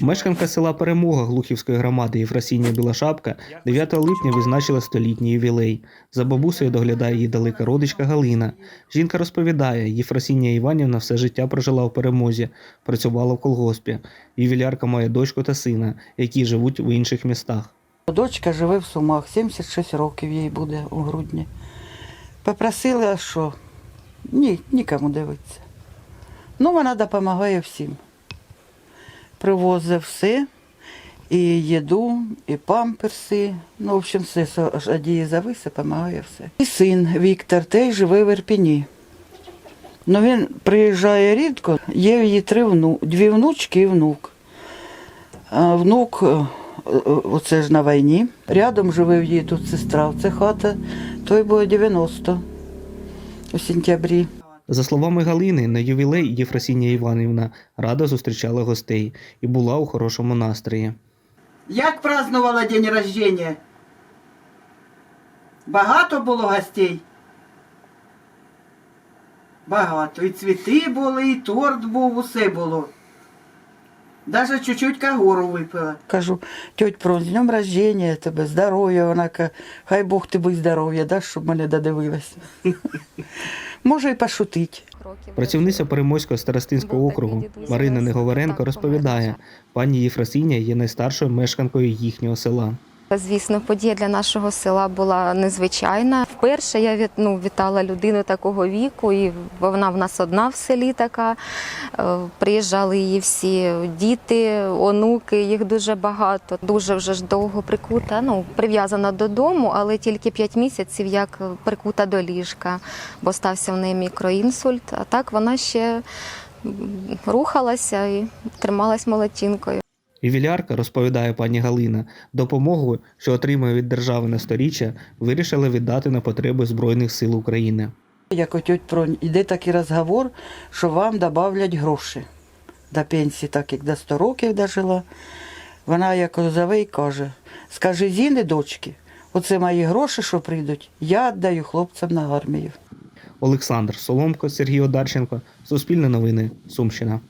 Мешканка села Перемога Глухівської громади Єфросінія Білошапка 9 липня відзначила столітній ювілей. За бабусею доглядає її далека родичка Галина. Жінка розповідає, Єфросінія Іванівна все життя прожила в перемозі, працювала в колгоспі. Ювілярка має дочку та сина, які живуть в інших містах. Дочка живе в Сумах, 76 років їй буде у грудні. Попросила, що ні, нікому дивитися. Ну, вона допомагає всім. Привозить все, і їду, і памперси. Ну, в общем, все, одіє зависе, допомагає все. І син Віктор теж живе в Ірпіні. Ну, він приїжджає рідко, є її три вну, дві внучки і внук. А внук, е, е, оце ж на війні. Рядом живе її тут сестра. Це хата, той буде 90 у сентябрі. За словами Галини, на ювілей Єфросінія Іванівна радо зустрічала гостей і була у хорошому настрої. Як празднувала день рождения? Багато було гостей? Багато. І цвіти були, і торт був, усе було. Даже чуть-чуть кагору випила. Кажу, тьоть про з днем рождения тебе, здоров'я. Вона каже, хай Бог тобі здоров'я дасть, щоб мене додивилася. Може і пошутить. Працівниця Перемойського старостинського округу Марина Неговоренко розповідає, пані Єфросінія є найстаршою мешканкою їхнього села. Звісно, подія для нашого села була незвичайна. Вперше я від, ну, вітала людину такого віку, і вона в нас одна в селі така. Е, Приїжджали її всі діти, онуки, їх дуже багато. Дуже вже ж довго прикута, ну, прив'язана додому, але тільки 5 місяців як прикута до ліжка, бо стався в неї мікроінсульт. А так вона ще рухалася і трималась молодчинкою. Ювілярка, розповідає пані Галина, допомогу, що отримує від держави на сторіччя, вирішили віддати на потреби Збройних сил України. Як отють про йде такий розговор, що вам додавлять гроші до пенсії, так як до 100 років дожила. Вона як зове і каже: скажи Зіни, дочки, оце мої гроші, що прийдуть, я віддаю хлопцям на армію. Олександр Соломко, Сергій Одарченко, Суспільне новини, Сумщина.